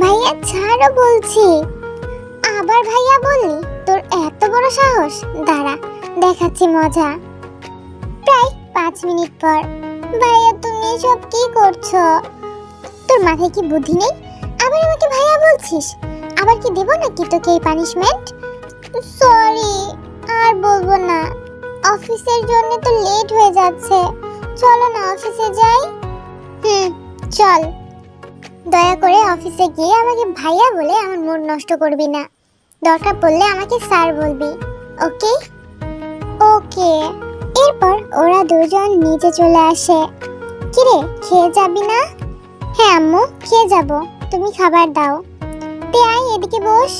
ভাইয়া, ছাড়ো বলছি। আবার ভাইয়া বললি, তোর এত বড় সাহস? দাঁড়া, দেখাচ্ছি মজা। প্রায় পাঁচ মিনিট পর, ভাইয়া, তুমি এসব কি করছ? তোর মাথায় কি বুদ্ধি নেই? আবার আমাকে ভাইয়া বলছিস? আবার কি দেবো নাকি তোকে এই পানিশমেন্ট সরি আর বলব না। অফিসের জন্য তো লেট হয়ে যাচ্ছে। চলো না, অফিসে যাই। হুম, চল। দয়া করে অফিসে গিয়ে আমাকে ভাইয়া বলে আমার মুড নষ্ট করবি না। দরকার পড়লে আমাকে স্যার বলবি, ওকে? ওকে। এরপর ওরা দুজন নিচে চলে আসে। কিরে, খেয়ে যাবি না? হ্যাঁ আম্মু, খেয়ে যাব। তুমি খাবার দাও। তে আয় এদিকে বস।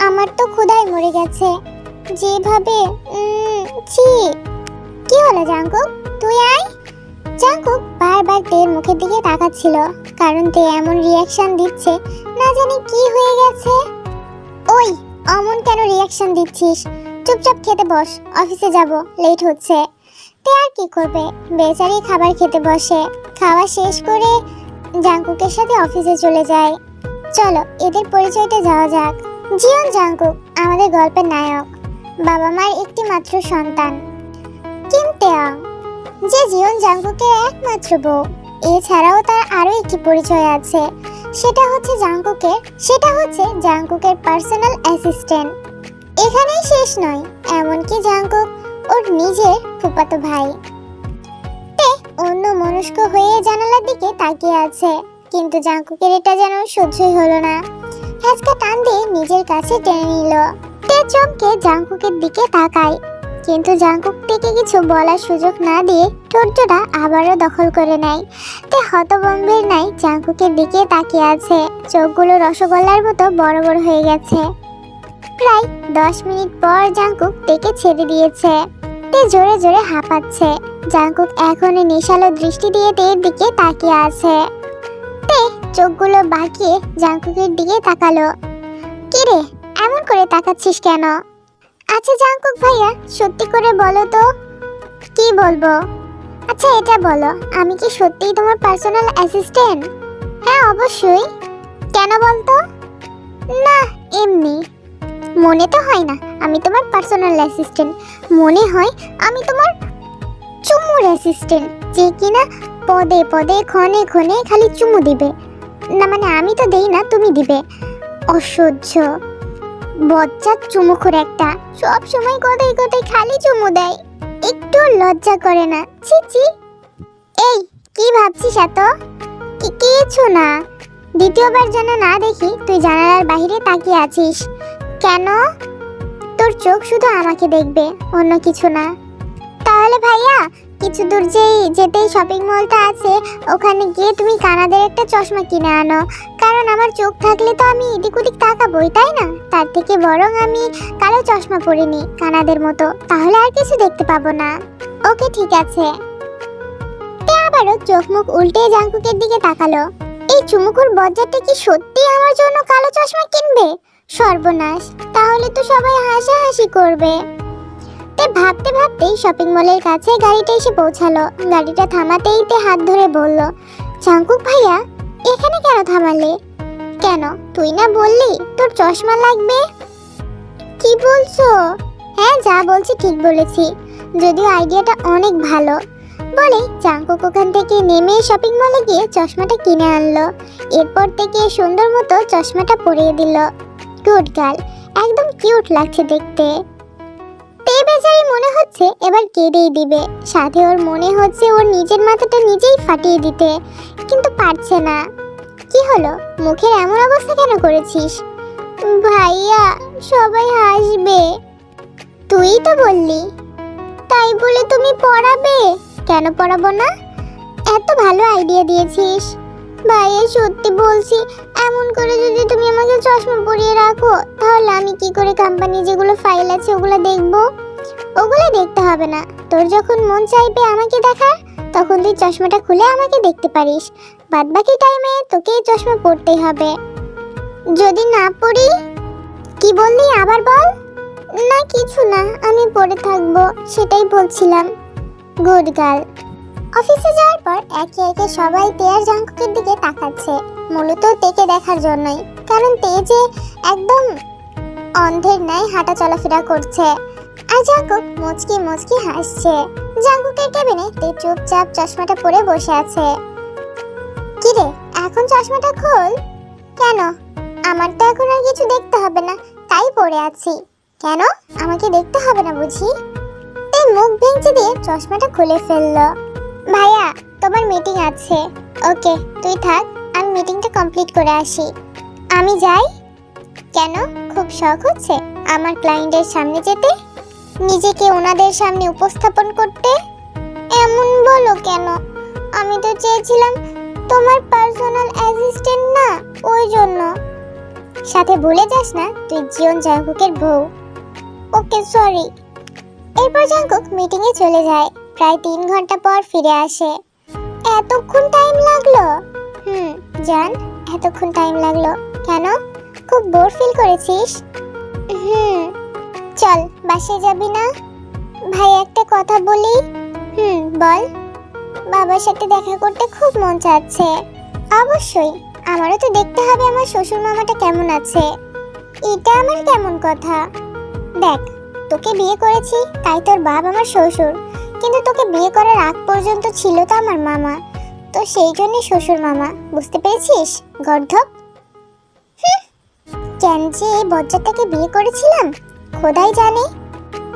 আমার তো ক্ষুধায় মরে গেছে। যেভাবে ছি। কি হলো জাঙ্কুক? তুই আয়। জাঙ্কুক বারবার তের মুখের দিকে তাকাচ্ছিল। কারণ তে এমন রিয়াকশন দিচ্ছে, না জানি কি হয়ে গেছে। ওই, অমন কেন রিয়াকশন দিচ্ছিস? চুপচাপ খেতে বস অফিসে যাব লেট হচ্ছে। তে আর কি করবে? বেচারি খাবার খেতে বসে। খাওয়া শেষ করে জাঙ্কুকের সাথে অফিসে চলে যায়। চলো, এদের পরিচয়টা যাওয়া যাক। জিয়ন জাঙ্কুক, আমাদের গল্পের নায়ক। বাবা মার একটি মাত্র সন্তান। কিম তেয়ং যে জিয়ন জাঙ্কুকের একমাত্র বউ। এছাড়াও তার আরও একটি পরিচয় আছে। সেটা হচ্ছে জাঙ্কুকের, সেটা হচ্ছে জাঙ্কুকের পার্সোনাল অ্যাসিস্ট্যান্ট। এখানেই শেষ নয়, এমনকি জাঙ্কুক ওর নিজের ফুপাতো ভাই। তে অন্য মনস্ক হয়ে জানালার দিকে তাকিয়ে আছে, কিন্তু জাঙ্কুকের এটা যেন সহ্যই হলো না। হ্যাচকা টান দিয়ে নিজের কাছে টেনে নিল। তে চমকে জাঙ্কুকের দিকে তাকায়। কিন্তু জাঙ্কুক থেকে কিছু বলার সুযোগ না দিয়ে ঠোঁটজোড়া আবারও দখল করে নেয়। তে হতবম্বের নাই জাঙ্কুকের দিকে তাকিয়ে আছে। চোখগুলো রসগোল্লার মতো বড় বড় হয়ে গেছে। প্রায় দশ মিনিট পর জাঙ্কুক তেকে ছেড়ে দিয়েছে। তে জোরে জোরে হাঁপাচ্ছে। জাঙ্কুক এখনই নেশালো দৃষ্টি দিয়ে তের দিকে তাকিয়ে আছে। তে চোখগুলো বাঁকিয়ে জাঙ্কুকের দিকে তাকালো। কিরে এমন করে তাকাচ্ছিস কেন? আচ্ছা জাঙ্কুক ভাইয়া, সত্যি করে বলো তো। কি বলব? আচ্ছা এটা বলো, আমি কি সত্যিই তোমার পার্সোনাল অ্যাসিস্ট্যান্ট হ্যাঁ অবশ্যই। কেন বলতো? না, এমনি। মনে তো হয় না, আমি তোমার পার্সোনাল অ্যাসিস্ট্যান্ট মনে হয় আমি তোমার চুমুর অ্যাসিস্ট্যান্ট যে কিনা পদে পদে, ক্ষণে ক্ষণে খালি চুমু দিবে। না মানে আমি তো দেই না, তুমি দিবে। অসহ্য। বজ্জাত চুমুখোর একটা। সব সময় কোথায় খালি চুমু দেয়। একটু লজ্জা করে না। ছি ছি। এই, কি ভাবছিস এত? কি কিছু না। দ্বিতীয়বার যেন না দেখি, তুই জানালার বাইরে তাকিয়ে আছিস। কেন? তোর চোখ শুধু আমাকে দেখবে, অন্য কিছু না। তাহলে ভাইয়া, কিছু দূর যেই, যেতেই শপিং মলটা আছে, ওখানে গিয়ে তুমি কানাদের একটা চশমা কিনে আনো। কারণ আমার চোখ থাকলে তো আমি এদিক ওদিক তাকাবই, তাই না? তার থেকে বরং আমি কালো চশমা পরে নিই কানাদের মতো। তাহলে আর কিছু দেখতে পাবো না। ওকে, ঠিক আছে। তে আবারও চোখ মুখ উল্টে জাঙ্কুকের দিকে তাকালো। এই চুমুকুর বজ্জারটা কি সত্যি আমার জন্য কালো চশমা কিনবে? সর্বনাশ। তাহলে তো সবাই হাসাহাসি করবে। তে ভাবতে ভাবতেই শপিং মলের কাছে গাড়িটা এসে পৌঁছালো। গাড়িটা থামাতেই তে হাত ধরে বলল জাঙ্কুক ভাইয়া, এখানে কেন থামালে? কেন? তুই না বললি তোর চশমা লাগবে? কি বলছো? হ্যাঁ যা বলছি ঠিক বলেছি। যদিও আইডিয়াটা অনেক ভালো। বলে চাঙ্কুক ওখান থেকে নেমে শপিং মলে গিয়ে চশমাটা কিনে আনলো। এরপর থেকে সুন্দর মতো চশমাটা পরিয়ে দিল। গুড গার্ল একদম কিউট লাগছে দেখতে। বেচারি মনে হচ্ছে এবার কেঁদেই দিবে। সাথে ওর মনে হচ্ছে ওর নিজের মাথাটা নিজেই ফাটিয়ে দিতে। কিন্তু পারছে না। কি হলো? মুখের এমন অবস্থা কেন করেছিস? ভাইয়া, সবাই হাসবে। তুই তো বললি। তাই বলে তুমি পড়াবে? কেন পড়াবো না? এত ভালো আইডিয়া দিয়েছিস। ভাইয়া, সত্যি বলছি, এমন করে যদি তুমি আমাকে চশমা পরিয়ে রাখো, তাহলে আমি কি করে কোম্পানি যেগুলো ফাইল আছে ওগুলো দেখব? ওগুলো দেখতে হবে না। তোর যখন মন চাইবে আমাকে দেখার তখন তুই চশমাটা খুলে আমাকে দেখতে পারিস। বাদ বাকি টাইমে তোকে চশমা পরতেই হবে। যদি না পড়ি কি বললি আবার বল? না, কিছু না, আমি পরে থাকব, সেটাই বলছিলাম। Good girl. অফিসে যাওয়ার পর একে একে সবাই তে আর জাঙ্কুকের দিকে তাকাচ্ছে, মূলত তেকে দেখার জন্যই। কারণ তে যে একদম অন্ধের ন্যায় হাঁটা চলাফেরা করছে। আর জাঙ্কুক মুচকি মুচকি হাসছে। জাঙ্কুকের কেবিনে তে চুপচাপ চশমাটা পরে বসে আছে। কিরে, এখন চশমাটা খোল। কেন? আমার তো এখন আর কিছু দেখতে হবে না, তাই পড়ে আছি। কেন? আমাকে দেখতে হবে না বুঝি? এই মুখ ভেঙচি দিয়ে চশমাটা খুলে ফেলল। ভাইয়া, তোমার মিটিং আছে। ওকে, তুই থাক, আমি মিটিংটা কমপ্লিট করে আসি। আমি যাই। কেন? খুব শখ হচ্ছে আমার ক্লায়েন্টের সামনে যেতে। নিজেকে ওনাদের সামনে উপস্থাপন করতে? এমন বলো কেন? আমি তো চেয়েছিলাম তোমার পার্সোনাল অ্যাসিস্ট্যান্ট না, ওই জন্য। সাথে ভুলে যাস না, তুই জিয়ন জাঙ্কুকের বউ। ওকে সরি এরপর জাঙ্কুক মিটিংয়ে চলে যায়। প্রায় তিন ঘণ্টা পর ফিরে আসে। এতক্ষণ টাইম লাগল? হুম, জান, এতক্ষণ টাইম লাগল। কেন? খুব বোর ফিল করেছিস? হুম। চল বাসে যাবি না? ভাই একটা কথা বলি? হুম বল। বাবার সাথে দেখা করতে খুব মন চাচ্ছে। অবশ্যই আমারও তো দেখতে হবে আমার শ্বশুর মামাটা কেমন আছে। এটা আমার কেমন কথা? দেখ তোকে বিয়ে করেছি তাই তোর বাপ আমার শ্বশুর। কিন্তু তোকে বিয়ে করার আগ পর্যন্ত ছিল তো আমার মামা। তো সেই জন্যই শ্বশুর মামা বুঝতে পেরেছিস গর্ধপ হুঁ, কেন যে এই বজ্জাতটাকে বিয়ে করেছিলাম? খোদাই জানে।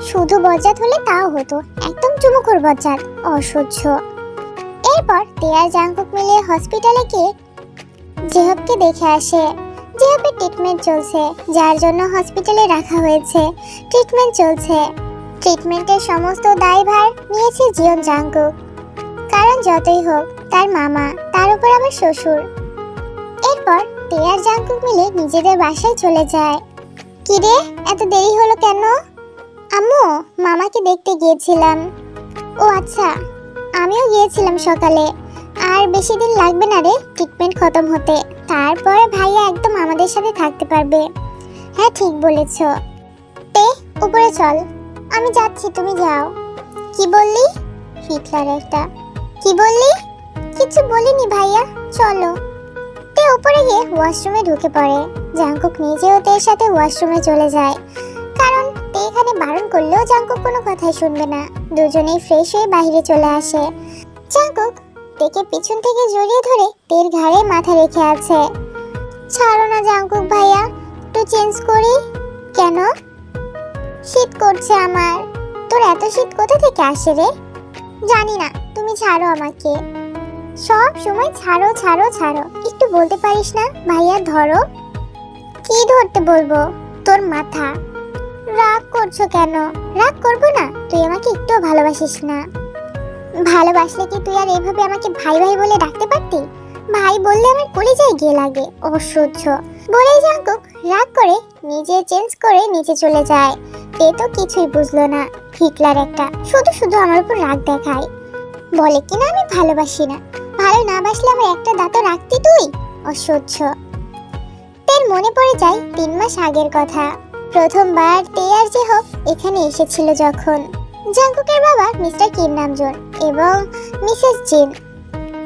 শুধু বজ্জাত হলে তাও হতো, একদম চুমুকুর বজ্জাত, অসহ্য। এরপর তেয়ার জাঙ্কুক মিলে হসপিটালে গিয়ে জেহবকে দেখে আসে। জেহবের ট্রিটমেন্ট চলছে, যার জন্য হসপিটালে রাখা হয়েছে। ট্রিটমেন্ট চলছে। ট্রিটমেন্টের সমস্ত দায়ভার নিয়েছে জিয়ন জাঙ্কুক কারণ যতই হোক, তার মামা, তার উপর আবার শ্বশুর। এরপর তেয়ার জাঙ্কুক মিলে নিজেদের বাসায় চলে যায়। কিরে, এত দেরি হলো কেন? আম্মু, মামাকে দেখতে গিয়েছিলাম। ও আচ্ছা আমিও গিয়েছিলাম সকালে। আর বেশি দিন লাগবে না রে ট্রিটমেন্ট খতম হতে। তারপরে ভাইয়া একদম আমাদের সাথে থাকতে পারবে। হ্যাঁ ঠিক বলেছ। তে, উপরে চল। আমি যাচ্ছি, তুমি যাও। কি বললি? হিটলার একটা। কি বললি? কিছু বলিনি ভাইয়া, চলো। উপরে গিয়ে ওয়াশরুমে ঢুকে পড়ে। জাঙ্কুক নিজেও তের সাথে ওয়াশরুমে চলে যায়। কারণ তে এখানে বারণ করলেও জাঙ্কুক কোনো কথাই শুনবে না। দুজনেই ফ্রেশ হয়ে বাইরে চলে আসে। জাঙ্কুক তেকে পিছন থেকে জড়িয়ে ধরে তের ঘাড়ে মাথা রেখে আছে। ছাড়ো না জাঙ্কুক ভাইয়া, একটু চেঞ্জ করি। কেন? শীত করছে আমার। তোর এত শীত কোথা থেকে আসে রে? জানি না, তুমি ছাড়ো আমাকে। সব সময় ছাড়ো ছাড়ো ছাড়ো। একটু বলতে পারিস না? ভাইয়া, ধরো। কি ধরতে বলব? তোর মাথা। রাগ করছ কেন? রাগ করব না। তুই আমাকে একটুও ভালোবাসিস না। ভালোবাসলে কি তুই আর এভাবে আমাকে ভাই ভাই বলে ডাকতে পারতি? ভাই বললে আমার কলেজায় গিয়ে লাগে, অসহ্য। বলেই জাঙ্কুক রাগ করে নিজে চেঞ্জ করে নিচে চলে যায়। তে তো কিছুই বুঝলো না, হিটলার একটা। শুধু শুধু আমার উপর রাগ দেখায়। বলে কিনা আমি ভালোবাসি না। ভালো না বাসলে আমার একটা দাঁতও রাখতি তুই? অসহ্য। তের মনে পড়ে যায় তিন মাস আগের কথা। প্রথমবার তে আর যে হোক, এখানে এসেছিল যখন। জাঙ্কুকের বাবা মিস্টার কিম নামজন এবং মিসেস জিন।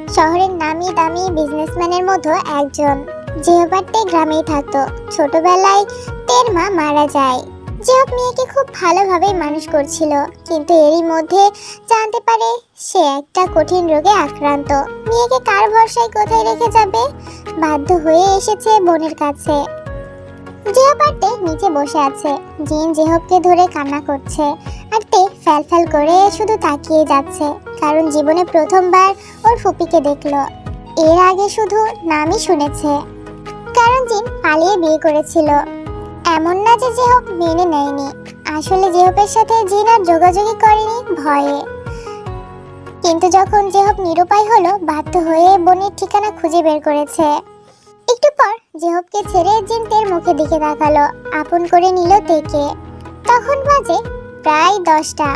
শহরের নামি দামি বিজনেসম্যানের মধ্যে একজন। জেহবারটে গ্রামেই থাকতো, ছোটবেলায় তের মা মারা যায়। জেহব মেয়েকে খুব ভালোভাবে মানুষ করছিল, কিন্তু এরই মধ্যে জানতে পারে সে একটা কঠিন রোগে আক্রান্ত। মেয়েকে কার ভরসায় কোথায় রেখে যাবে? বাধ্য হয়ে এসেছে বোনের কাছে। জেহবারটে নিচে বসে আছে। জিন জেহবকে ধরে কান্না করছে আর তে ফ্যাল ফ্যাল করে শুধু তাকিয়ে যাচ্ছে, কারণ জীবনে প্রথমবার ওর ফুপিকে দেখল। এর আগে শুধু নামই শুনেছে। কারণ জিন পালিয়ে বিয়ে করেছিল। এমন না যে জেহব মেনে নেয়নি। আসলে জেহবের সাথে জিন আর যোগাযোগই করেনি, ভয়ে। কিন্তু যখন জেহব নিরুপায় হলো, বাধ্য হয়ে বোনের ঠিকানা খুঁজে বের করেছে। একটু পর জেহবকে ছেড়ে জিন তের মুখে দিকে তাকালো, আপন করে নিল তেকে। তখন বাজে প্রায় দশটা।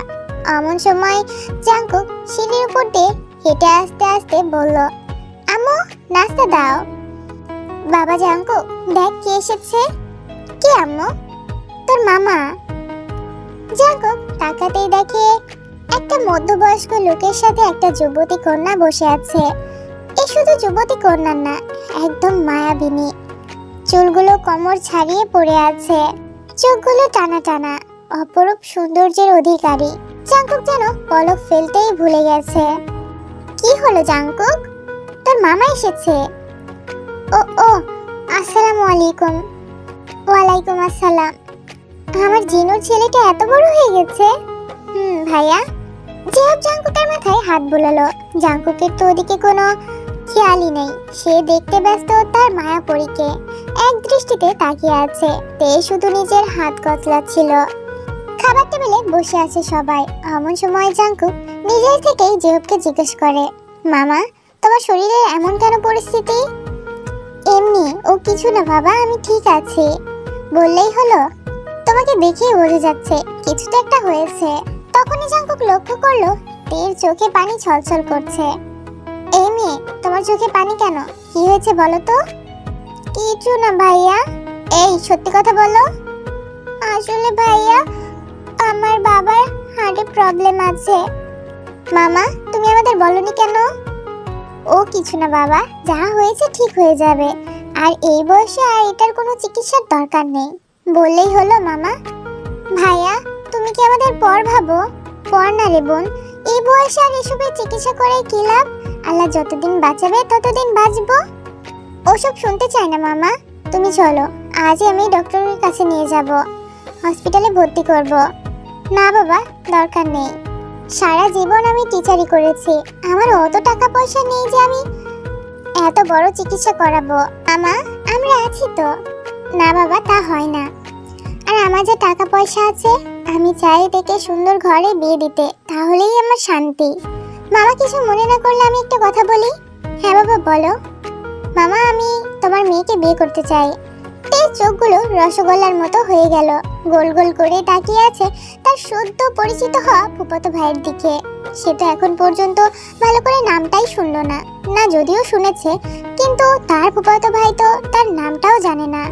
এমন সময় জাঙ্কুক সিঁড়ির উপর দিয়ে হেঁটে আসতে আসতে বলল, আম্মু, নাস্তা দাও। বাবা জাঙ্কুক, দেখ কে এসেছে। কে আম্মু? তোর মামা? জাঙ্কুক তাকাতেই দেখে একটা মধ্যবয়স্ক লোকের সাথে একটা যুবতী কন্যা বসে আছে। এ শুধু যুবতী কন্যা না, একদম মায়াবিনী। চুলগুলো কোমর ছাড়িয়ে পড়ে আছে। চোখগুলো টানা টানা, অপরূপ সৌন্দর্যের অধিকারী। জাঙ্কুক যেন পলক ফেলতেই ভুলে গেছে। কি হলো জাঙ্কুক তোর মামা এসেছে। ও ও, আসসালামু আলাইকুম। ওয়ালাইকুম আসসালাম। আমার জিনুর ছেলেটা এত বড় হয়ে গেছে। হুম, ভাইয়া। জেহাব জাঙ্কুকের মাথায় হাত বুলালো, জাঙ্কুকের তো ওদিকে কোনো খেয়ালই নেই। সে দেখতে ব্যস্ত তার মায়া মায়াপরীকে এক দৃষ্টিতে তাকিয়ে আছে, তে শুধু নিজের হাত কচলাচ্ছিল খাবার টেবিলে বসে আছে সবাই। এমন সময় জাঙ্কুক নিজের থেকেই জেহবকে জিজ্ঞেস করে, মামা, তোমার শরীরে এমন কেন পরিস্থিতি? এমনি, ও কিছু না বাবা, আমি ঠিক আছি। বললেই হলো। তোমাকে দেখেই বোঝা যাচ্ছে কিছু তো একটা হয়েছে। তখনই জাঙ্কুক লক্ষ্য করল, তের চোখে পানি ছলছল করছে। এই মেয়ে, তোমার চোখে পানি কেন? কি হয়েছে বলো তো? কিছু না ভাইয়া। এই, সত্যি কথা বলো। আসলে ভাইয়া, আমার বাবার হার্টে প্রবলেম আছে। মামা, তুমি আমাদের বলনি কেন? ও কিছু না বাবা, যা হয়েছে ঠিক হয়ে যাবে। আর এই বয়সে আর এটার কোনো চিকিৎসার দরকার নেই। বললেই হলো, মামা। ভাইয়া, তুমি কি আমাদের পর ভাবো? পর না রে বোন। এই বয়সে আর এসবের চিকিৎসা করে কি লাভ? আল্লাহ যতদিন বাঁচাবে, ততদিন বাঁচবো। ওসব শুনতে চাই না, মামা। তুমি চলো, আজই আমি ডক্টরের কাছে নিয়ে যাব। হসপিটালে ভর্তি করব। না বাবা, দরকার নেই। সারা জীবন আমি টিচারি করেছি। আমার অত টাকা পয়সা নেই যে আমি এত বড় চিকিৎসা করাবো? আমা আমরা আছি তো। না বাবা, তা হয় না। আর আমার যে টাকা পয়সা আছে, আমি চাই দেখে সুন্দর ঘরে বিয়ে দিতে, তাহলেই আমার শান্তি। মামা, কিছু মনে না করলে আমি একটা কথা বলি? হ্যাঁ বাবা, বলো। মামা, আমি তোমার মেয়েকে বিয়ে করতে চাই। এই চোখগুলো রসগোল্লার মতো হয়ে গেল। গোল গোল করে তাকিয়ে আছে তার সদ্য পরিচিত হওয়া ফুপতো ভাইয়ের দিকে। সে তো এখন পর্যন্ত ভালো করে নামটাই শুনলো না। না, যদিও শুনেছে, কিন্তু তার ফুপাতো ভাই তো তার নামটাও জানে না।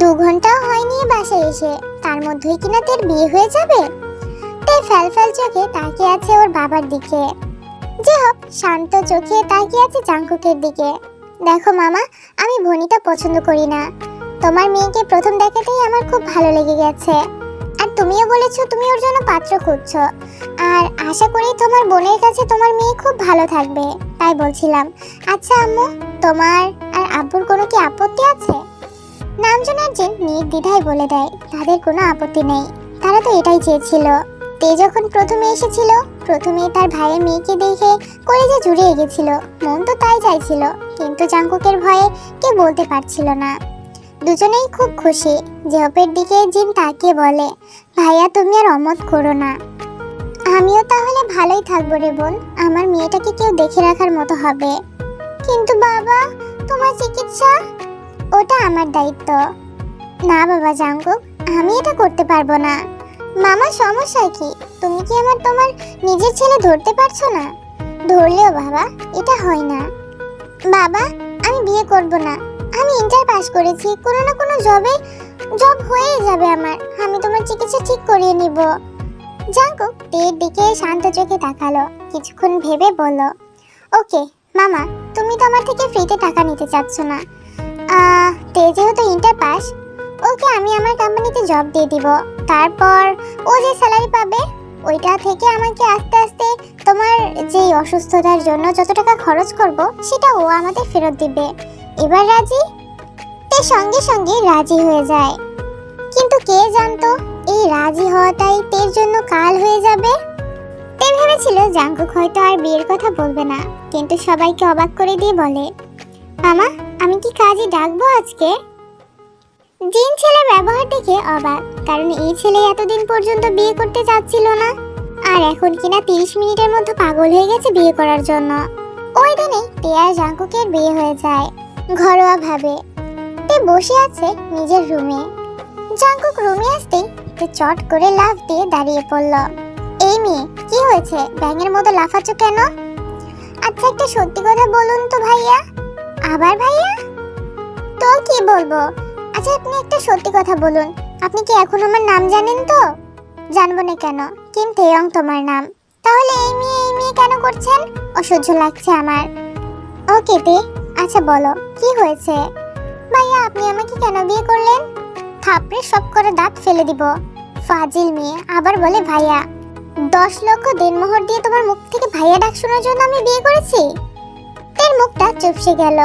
দু ঘন্টাও হয়নি বাসায় এসে। তার মধ্যেই কিনা তের বিয়ে হয়ে যাবে? তে ফ্যাল ফ্যাল চোখে তাকিয়ে আছে ওর বাবার দিকে। যে হোক, শান্ত চোখে তাকিয়ে আছে জাঙ্কুকের দিকে। দেখো মামা, আমি ভনিতা পছন্দ করি না। তোমার মেয়েকে প্রথম দেখাতেই আমার খুব ভালো লেগে গেছে। আর তুমিও বলেছ তুমি ওর জন্য পাত্র খুঁজছো। আর আশা করি তোমার বোনের কাছে তোমার মেয়ে খুব ভালো থাকবে, তাই বলছিলাম। আচ্ছা আম্মু, তোমার আর আব্বুর কোনো কি আপত্তি আছে? নামজনার্জিন নির্দ্বিধায় বলে দেয়, তাদের কোনো আপত্তি নেই। তারা তো এটাই চেয়েছিল। তে যখন প্রথমে এসেছিল, প্রথমে তার ভাইয়ের মেয়েকে দেখে কলেজে জুড়িয়ে গেছিল। মন তো তাই চাইছিল, কিন্তু জাঙ্কুকের ভয়ে কে বলতে পারছিল না। দুজনেই খুব খুশি জেহপের দিকে জিন তাকিয়ে বলে, ভাইয়া, তুমি আর অমত করো না। আমিও তাহলে ভালোই থাকব রে বোন, আমার মেয়েটাকে কেউ দেখে রাখার মতো হবে। কিন্তু বাবা, তোমার চিকিৎসা? ওটা আমার দায়িত্ব। না বাবা জাঙ্কুক আমি এটা করতে পারব না। মামা, সমস্যা কি? তুমি কি আমার তোমার নিজের ছেলে ধরতে পারছ না? ধরলেও বাবা, এটা হয় না। বাবা, আমি বিয়ে করব না। আমি ইন্টার পাস করেছি, কোনো না কোনো জবে জব হয়েই যাবে আমার। আমি তোমার চিকিৎসা ঠিক করিয়ে নিব। জাঙ্কুক তের দিকে শান্ত চোখে তাকালো, কিছুক্ষণ ভেবে বলল, ওকে, মামা, তুমি তো আমার থেকে ফ্রিতে টাকা নিতে চাচ্ছ না। তে যেহেতু ইন্টার পাস ওকে আমি আমার কোম্পানিতে জব দিয়ে দিব। তারপর ও যে স্যালারি পাবে, ওইটা থেকে আমাকে আস্তে আস্তে তোমার যেই অসুস্থতার জন্য যত টাকা খরচ করব, সেটা ও আমাদের ফেরত দিবে। এবার রাজি? তে সঙ্গে সঙ্গে রাজি হয়ে যায়। কিন্তু কে জানতো, এই রাজি হওয়াটাই তের জন্য কাল হয়ে যাবে? তে ভেবেছিল জাঙ্কুক হয়তো আর বিয়ের কথা বলবে না, কিন্তু সবাইকে অবাক করে দিয়ে বলে, মামা, আমি কি কাজে ডাকবো আজকে? জিন ছেলের ব্যবহার দেখে অবাক, কারণ এই ছেলে এতদিন পর্যন্ত বিয়ে করতে চাচ্ছিল না, আর এখন কিনা তিরিশ মিনিটের মধ্যে পাগল হয়ে গেছে বিয়ে করার জন্য। ওই তে আর জাঙ্কুকের বিয়ে হয়ে যায়। ঘরোয়া ভাবে তে বসে আছে নিজের রুমে। জাঙ্কুক রুমে আসতেই তে চট করে লাফ দিয়ে দাঁড়িয়ে পড়ল। এই মেয়ে, কি হয়েছে? ব্যাঙের মতো লাফাচ্ছ কেন? আচ্ছা একটা সত্যি কথা বলুন তো ভাইয়া। আবার ভাইয়া? তো কি বলব? আচ্ছা আপনি একটা সত্যি কথা বলুন। আপনি কি এখন আমার নাম জানেন তো? জানব না কেন। কিম তেয়ং তোমার নাম। তাহলে এই মেয়ে এই মেয়ে কেন করছেন? অসহ্য লাগছে আমার। ওকে তে। আচ্ছা বলো, কি হয়েছে? ভাইয়া, আপনি আমাকে কেন বিয়ে করলেন? থাপড়ে সব করে দাঁত ফেলে দিব। ফাজিল মেয়ে, আবার বলে ভাইয়া, দশ লক্ষ দেনমোহর দিয়ে তোমার মুখ থেকে ভাইয়া ডাক শোনার জন্য আমি বিয়ে করেছি? তের মুখটা চুপসে গেল।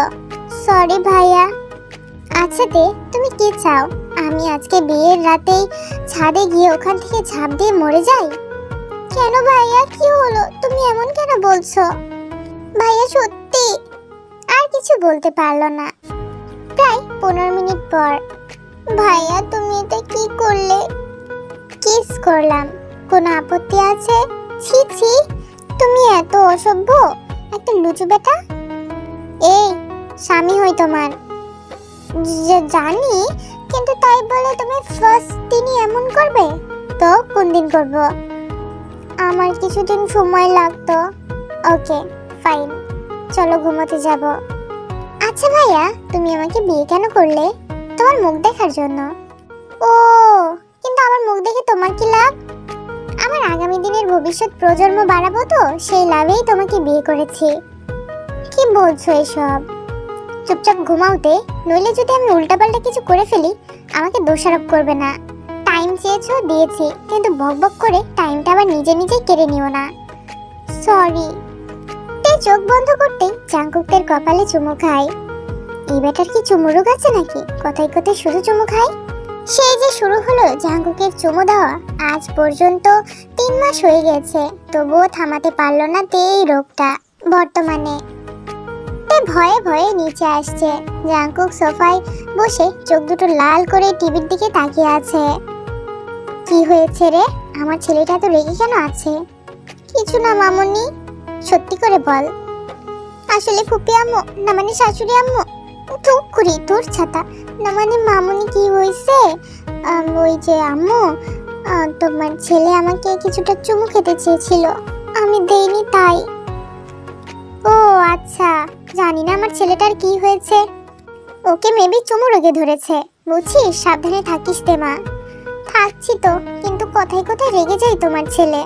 সরি ভাইয়া। আচ্ছা দে, তুমি কি চাও? আমি আজকে বিয়ের রাতেই ছাদে গিয়ে ওখান থেকে ঝাঁপ দিয়ে মরে যাই? কেন ভাইয়া, কি হলো? তুমি এমন কেন বলছো? ভাইয়া, সত্যি কিছু বলতে পারল না। প্রায় পনেরো মিনিট পর, ভাইয়া, তুমি এটা কি করলে? কিস করলাম। কোনো আপত্তি আছে? ছি ছি, তুমি এত অসভ্য, একটা লুচু বেটা? এই, স্বামী হই তোমার। জানি, কিন্তু তাই বলে তুমি ফার্স্ট দিনই এমন করবে? তো, কোন দিন করব? আমার কিছুদিন সময় লাগতো। ওকে ফাইন চলো ঘুমোতে যাব। আচ্ছা ভাইয়া, তুমি আমাকে বিয়ে কেন করলে? তোমার মুখ দেখার জন্য। ও, কিন্তু আমার মুখ দেখে তোমার কি লাভ? আমার আগামী দিনের ভবিষ্যৎ প্রজন্ম বাড়াবো তো, সেই লাভেই তোমাকে বিয়ে করেছি। কি বলছো এসব? চুপচাপ ঘুমাওতে নইলে যদি আমি উল্টাপাল্টা কিছু করে ফেলি, আমাকে দোষারোপ করবে না। টাইম চেয়েছো, দিয়েছি, কিন্তু বকবক করে টাইমটা আবার নিজে নিজেই কেড়ে নিও না। সরি। চোখ বন্ধ করতেই চাঙ্কুকদের কপালে চুমু খায়। এই কি চুমু আছে নাকি? কথায় কথায় শুধু চুমু খায়? সেই যে শুরু হলো জাঙ্কুকের চুমু দেওয়া, আজ পর্যন্ত তিন মাস হয়ে গেছে। তবুও থামাতে পারল না এই রোগটা বর্তমানে। ভয়ে ভয়ে নিচে আসছে। জাঙ্কুক সোফায় বসে চোখ দুটো লাল করে টিভির দিকে তাকিয়ে আছে। কি হয়েছে রে? আমার ছেলেটা তো রেগে কেন আছে? কিছু না মামুনি, সত্যি করে বল। আসলে ফুপি আম্মু না মানে শাশুড়ি আম্মু? চুপ করি, তোর ছাতা। না মানে মামুনি কি হয়েছে ওই যে আম্মু তোমার ছেলে আমাকে কিছুটা চুমু খেতে চেয়েছিল। আমি দেইনি তাই। ও আচ্ছা। জানি না আমার ছেলেটার কি হয়েছে। ওকে মেবি চুমু রোগে ধরেছে। বুঝছিস? সাবধানে থাকিস তে, মা। থাকছি তো, কিন্তু কোথায় কোথায় রেগে যায় তোমার ছেলে?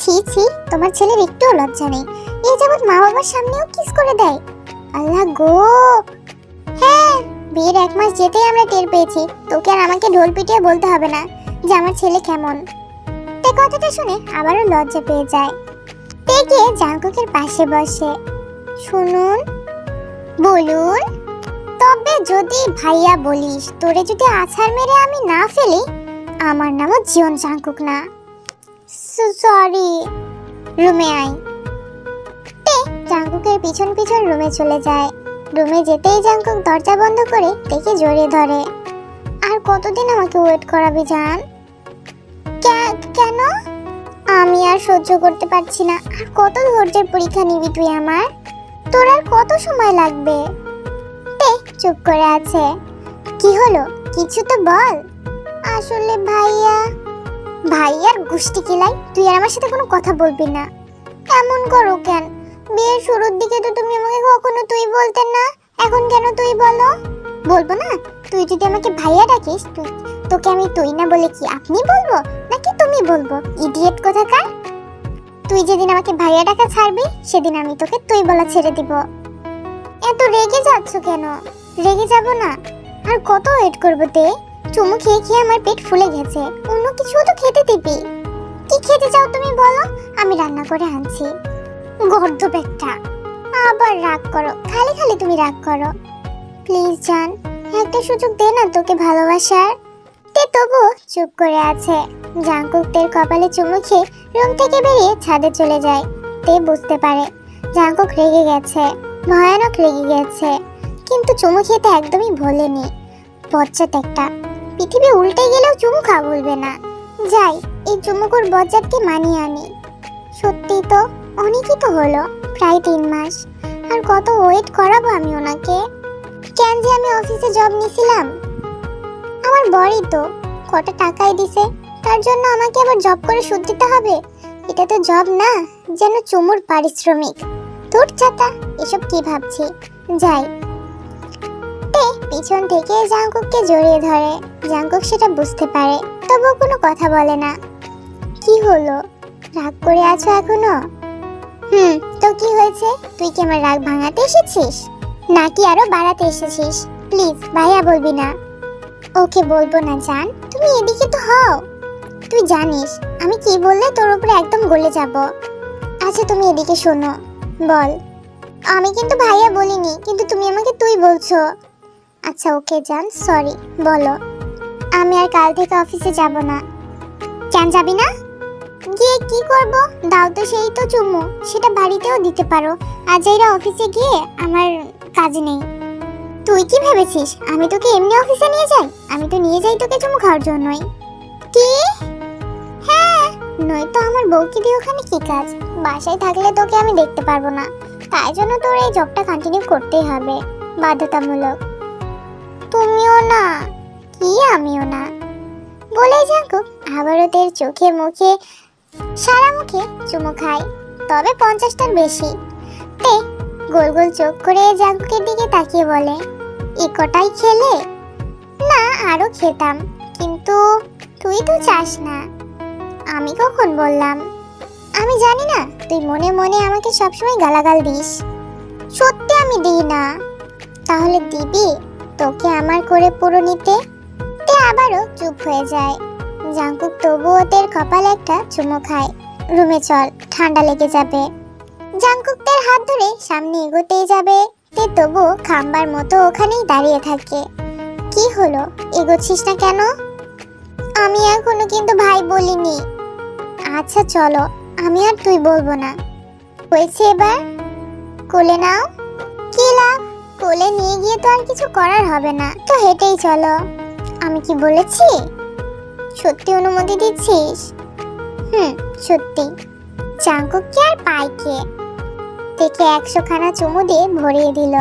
ছি ছি, তোমার ছেলের একটুও লজ্জা নেই। এই যেমন মা বাবার সামনেও কিস করে দেয়। আল্লাহ গো! বিয়ের এক মাস যেতেই আমরা টের পেয়েছি। তোকে আর আমাকে ঢোল পিটিয়ে বলতে হবে না যে আমার ছেলে কেমন। তে কথাটা শুনে আবারও লজ্জা পেয়ে যায়। তে গিয়ে জাঙ্কুকের পাশে বসে। শুনুন, বলুন, তবে যদি ভাইয়া বলিস, তোরে যদি আছাড় মেরে আমি না ফেলি, আমার নামও জীবন জাঙ্কুক না। সরি, রুমে আই তে জাঙ্কুকের পিছন পিছন রুমে চলে যায়। রুমে যেতেই জাঙ্কুক দরজা বন্ধ করে দেখে জড়িয়ে ধরে। আর কতদিন আমাকে ওয়েট করাবি, জান? কেন? আমি আর সহ্য করতে পারছি না। আর কত ধৈর্যের পরীক্ষা নিবি তুই আমার? তোর আর কত সময় লাগবে? তে চুপ করে আছে। কি হলো? কিছু তো বল। আসলে ভাইয়া ভাইয়ার গুষ্টি কিলাই, তুই আর আমার সাথে কোনো কথা বলবি না। এমন করো কেন? বিয়ের শুরুর দিকে তো তুমি আমাকে কখনো তুই বলতে না। এখন কেন তুই বলো? বলব না? তুই যদি আমাকে ভাইয়া ডাকিস, তুই, তোকে আমি তুই না বলে কি আপনি বলব? নাকি তুমি বলব? ইডিয়েট কোথাকার? তুই যেদিন আমাকে ভাইয়া ডাকা ছাড়বি, সেদিন আমি তোকে তুই বলা ছেড়ে দিব। এত রেগে যাচ্ছ কেন? রেগে যাব না? আর কত ওয়েট করব তে? চুমু খেয়ে খেয়ে আমার পেট ফুলে গেছে। অন্য কিছু তো খেতে দিবি। কি খেতে চাও তুমি বলো? আমি রান্না করে আনছি। পেটটা আবার রাগ করো। খালি খালি তুমি রাগ করো। প্লিজ, জান, একটা সুযোগ দে না তোকে ভালোবাসার। তে তবু চুপ করে আছে। জাঙ্কুকদের কপালে চুমু খেয়ে রুম থেকে বেরিয়ে ছাদে চলে যায়। তে বুঝতে পারে জাঙ্কুক রেগে গেছে, ভয়ানক রেগে গেছে। কিন্তু চুমু খেতে একদমই ভোলেনি। বজ্জাত একটা। পৃথিবী উল্টে গেলেও চুমু খা বলবে না। যাই, এই চুমুকুর বজ্জাতকে মানিয়ে আনি। সত্যি তো অনেকই তো হলো, প্রায় তিন মাস। আর কত ওয়েট করাবো আমি ওনাকে? কেন যে আমি অফিসে জব নিছিলাম? আমার বড়ই তো, কত টাকাই দিছে, তার জন্য আমাকে আবার জব করে সুদ দিতে হবে? এটা তো জব না, যেন চুমুর পারিশ্রমিক। তোর ছাতা এসব কি ভাবছি? যাই। তে, পিছন থেকে জাঙ্কুককে জড়িয়ে ধরে। জাঙ্কুক সেটা বুঝতে পারে, তবুও কোনো কথা বলে না। কি হলো? রাগ করে আছো এখনও? হুম, তো কি হয়েছে? তুই কি আমার রাগ ভাঙাতে এসেছিস? নাকি আরও বাড়াতে এসেছিস? প্লিজ, ভাইয়া বলবি না। ওকে বলব না, জান। তুমি এদিকে তো হও। তুই জানিস, আমি কি বললে তোর উপরে একদম গলে যাব। আচ্ছা তুমি এদিকে শোনো। বল। আমি কিন্তু ভাইয়া বলিনি, কিন্তু তুমি আমাকে তুই বলছো। আচ্ছা ওকে, জান। সরি, বলো। আমি আর কাল থেকে অফিসে যাব না। কেন যাবি না? গিয়ে কি করব? দাও তো সেই তো চুমু, সেটা বাড়িতেও দিতে পারো। আজ এরা অফিসে গিয়ে আমার কাজ নেই। তুই কি ভেবেছিস? আমি তোকে এমনি অফিসে নিয়ে যাই? আমি তো নিয়ে যাই তোকে চুমু খাওয়ার জন্যই। কি? হ্যাঁ নয়তো আমার বউকে দিয়ে ওখানে কি কাজ? বাসায় থাকলে তোকে আমি দেখতে পারব না। তাই জন্য তোর এই জবটা কন্টিনিউ করতেই হবে, বাধ্যতামূলক। তুমিও না, কি আমিও না। বলে যাক আবারও তের চোখে মুখে সারা মুখে চুমু খায়, তবে পঞ্চাশটার বেশি। তে গোল গোল চোখ করে জাঙ্কুকের দিকে তাকিয়ে বলে, এ কটাই খেলে? না, আরও খেতাম, কিন্তু তুই তো চাস না। আমি কখন বললাম? আমি জানি না, তুই মনে মনে আমাকে সবসময় গালাগাল দিস। সত্যি আমি দিই না। তাহলে দিবি, তোকে আমার করে পুরো নিতে? তে আবারও চুপ হয়ে যায়। জাঙ্কুক তবু ওদের কপাল একটা চুমো খায়। রুমে চল, ঠান্ডা লেগে যাবে। জাঙ্কুক তের হাত ধরে সামনে এগোতেই যাবে। তে তবু খাম্বার মতো ওখানেই দাঁড়িয়ে থাকে। কি হলো? এগোচ্ছিস না কেন? আমি এখনও কিন্তু ভাই বলিনি। আচ্ছা চলো। আমি আর তুই বলব না। হয়েছে এবার? কোলে নাও। কি লাভ? কোলে নিয়ে গিয়ে তো আর কিছু করার হবে না। তো হেঁটেই চলো। আমি কি বলেছি? সত্যি অনুমতি দিচ্ছিস? হুম, সত্যি। চাঙ্কুককে আর পাইকে দেখে একশো খানা চুমু দিয়ে ভরিয়ে দিল।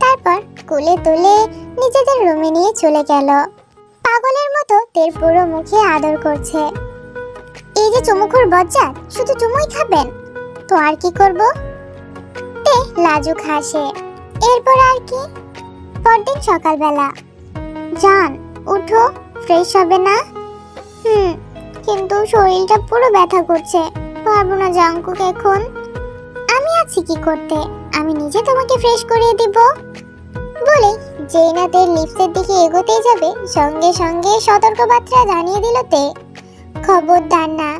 তারপর কোলে তুলে নিজেদের রুমে নিয়ে চলে গেল। পাগলের মতো তের পুরো মুখে আদর করছে। এই যে চুমুখুর বজ্জাত, শুধু চুমুই খাবেন? তো আর কি করব? তে লাজুক হাসে। এরপর আর কি? পরদিন সকালবেলা। জান, উঠো, ফ্রেশ হবে না? হুম, কিন্তু শরীরটা পুরো ব্যথা করছে। পারব না জাঙ্কুক এখন। আমি আছি কি করতে? আমি নিজে তোমাকে ফ্রেশ করিয়ে দিব। বলে তের লিফটের দিকে এগোতেই যাবে, সঙ্গে সঙ্গে সতর্কবার্তা জানিয়ে দিল তে। খবরদার না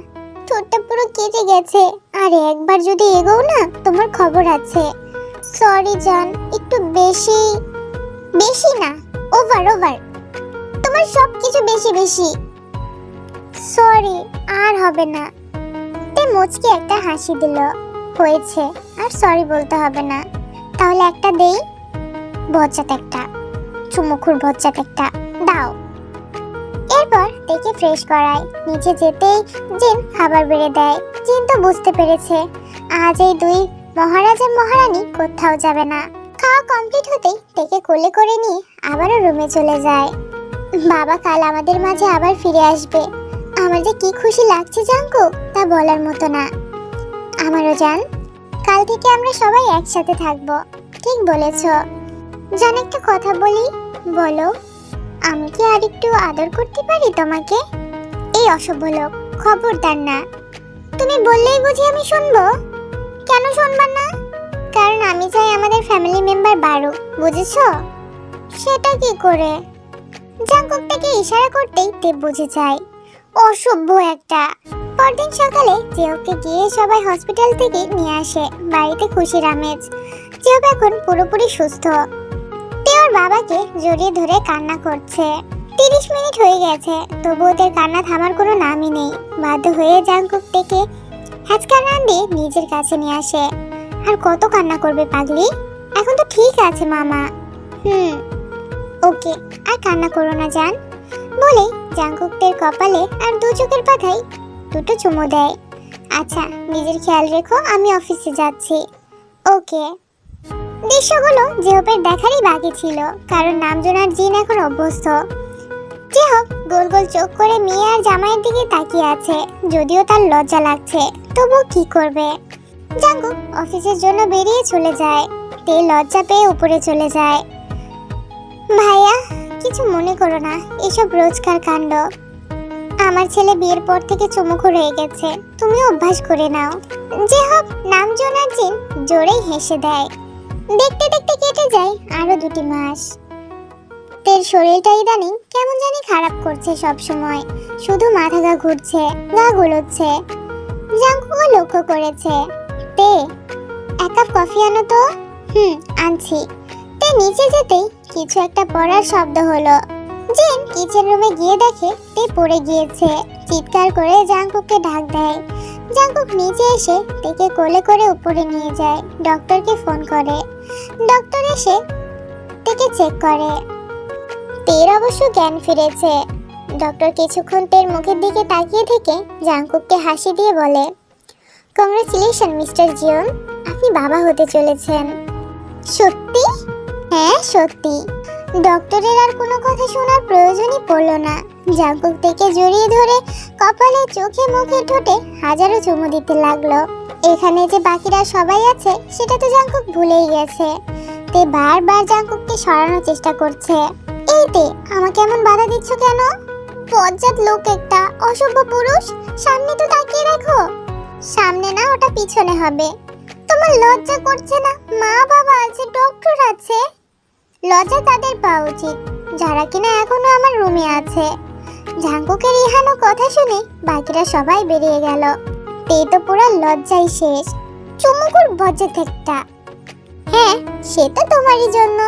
ঠোঁটটা পুরো কেটে গেছে। আর একবার যদি এগোও না, তোমার খবর আছে। সরি জান, একটু বেশি বেশি না ওভার ওভার তোমার সব কিছু বেশি বেশি। সরি আর হবে না। তে মুচকি একটা হাসি দিল। হয়েছে, আর সরি বলতে হবে না। তাহলে একটা দেই? বজ্জাত একটা। চুমুখুর বজ্জাত একটা। দাও। এরপর দেখে ফ্রেশ করায়। নিচে যেতেই জিন খাবার বেড়ে দেয়। জিন তো বুঝতে পেরেছে, আজ এই দুই মহারাজা মহারানী কোথাও যাবে না। খাওয়া কমপ্লিট হতেই দেখে কোলে করে নিয়ে আবারও রুমে চলে যায়। বাবা কাল আমাদের মাঝে আবার ফিরে আসবে। আমার যে কি খুশি লাগছে জাঙ্কু, তা বলার মতো না। আমারও জান, কাল থেকে আমরা সবাই একসাথে থাকব, ঠিক বলেছ। জান, একটা কথা বলি, বলো, আমি কি আর একটু আদর করতে পারি তোমাকে? এই অসভ্য লোক, খবরদার না। তুমি বললেই বুঝি আমি শুনব? কেন শুনবা না? কারণ আমি চাই আমাদের ফ্যামিলি মেম্বার বাড়ুক, বুঝেছ? সেটা কি করে? জাঙ্কুকটাকে ইশারা করতেই দেব বুঝে যায়। অসভ্য একটা। পরদিন সকালে জিওকে গিয়ে সবাই হসপিটাল থেকে নিয়ে আসে বাড়িতে খুশির আমেজ। জিও এখন পুরোপুরি সুস্থ। তে ওর বাবাকে জড়িয়ে ধরে কান্না করছে। তিরিশ মিনিট হয়ে গেছে, তবু ওদের কান্না থামার কোনো নামই নেই। বাধ্য হয়ে জাঙ্কুক থেকে হ্যাচকা রান দিয়ে নিজের কাছে নিয়ে আসে। আর কত কান্না করবে পাগলি? এখন তো ঠিক আছে, মামা। হুম, ওকে, আর কান্না করো না যান বলে জাঙ্কুকদের কপালে আর দু চোখের পাতায় দুটো চুমু দেয়। আচ্ছা নিজের খেয়াল রেখো, আমি অফিসে যাচ্ছি। ওকে। দৃশ্যগুলো জেহপের দেখারই বাকি ছিল, কারণ নামজোনার জিন এখন অভ্যস্ত। জেহপ গোল গোল চোখ করে মেয়ে আর জামাইয়ের দিকে তাকিয়ে আছে, যদিও তার লজ্জা লাগছে তবু কি করবে? জাঙ্কুক অফিসের জন্য বেরিয়ে চলে যায়, তে লজ্জা পেয়ে উপরে চলে যায়। ভাইয়া কিছু মনে করো না, এসব রোজকার কাণ্ড। আমার ছেলে বিয়ের পর থেকে চুমুখো হয়ে গেছে, তুমি অভ্যাস করে নাও। যে হোক, নাম জোনার জিন জোরেই হেসে দেয়। দেখতে দেখতে কেটে যায় আরও দুটি মাস। তের শরীরটা ইদানিং কেমন জানি খারাপ করছে সব সময়। শুধু মাথা গা ঘুরছে, গা গুলোচ্ছে। জাঙ্কুকও লক্ষ্য করেছে। তে, এক কাপ কফি আনো তো? হুম, আনছি। তে, নিচে যেতেই কিছু একটা পড়ার শব্দ হলো। জেন কিচেন রুমে গিয়ে দেখে তে পড়ে গিয়েছে। চিৎকার করে জাঙ্কুককে ডাক দেয়। জাঙ্কুক নিচে এসে তেকে কোলে করে উপরে নিয়ে যায়। ডক্টরকে ফোন করে। ডক্টর এসে তেকে চেক করে। তের অবশ্য জ্ঞান ফিরেছে। ডক্টর কিছুক্ষণ তের মুখের দিকে তাকিয়ে থেকে জাঙ্কুককে হাসি দিয়ে বলে কংগ্রেচুলেশন মিস্টার জিওন আপনি বাবা হতে চলেছেন। সত্যি? হ্যাঁ সত্যি। ডক্টরের আর কোনো কথা শোনার প্রয়োজনই পড়ল না। জাঙ্কুক থেকে জড়িয়ে ধরে কপালে চোখে মুখে ঠোঁটে হাজারো চুমু দিতে লাগল। এখানে যে বাকিরা সবাই আছে, সেটা তো জাঙ্কুক ভুলেই গেছে। তে বারবার জাঙ্কুককে সরানোর চেষ্টা করছে। এই তে, আমাকে এমন বাধা দিচ্ছ কেন? বজ্জাত লোক একটা, অসভ্য পুরুষ, সামনে তো তাকিয়ে দেখো। সামনে না, ওটা পিছনে হবে। তোমার লজ্জা করছে না মা বাবা আছে, ডক্টর আছে। লজ্জা তাদের পাওয়া উচিত। যারা কিনা এখনও আমার রুমে আছে। ঝাঙ্কুকে রিহানো কথা শুনে বাকিরা সবাই বেরিয়ে গেল। তে তো পুরো লজ্জাই শেষ। চুমুকুর বজ্জে থেকটা হ্যাঁ সে তো তোমারই জন্য।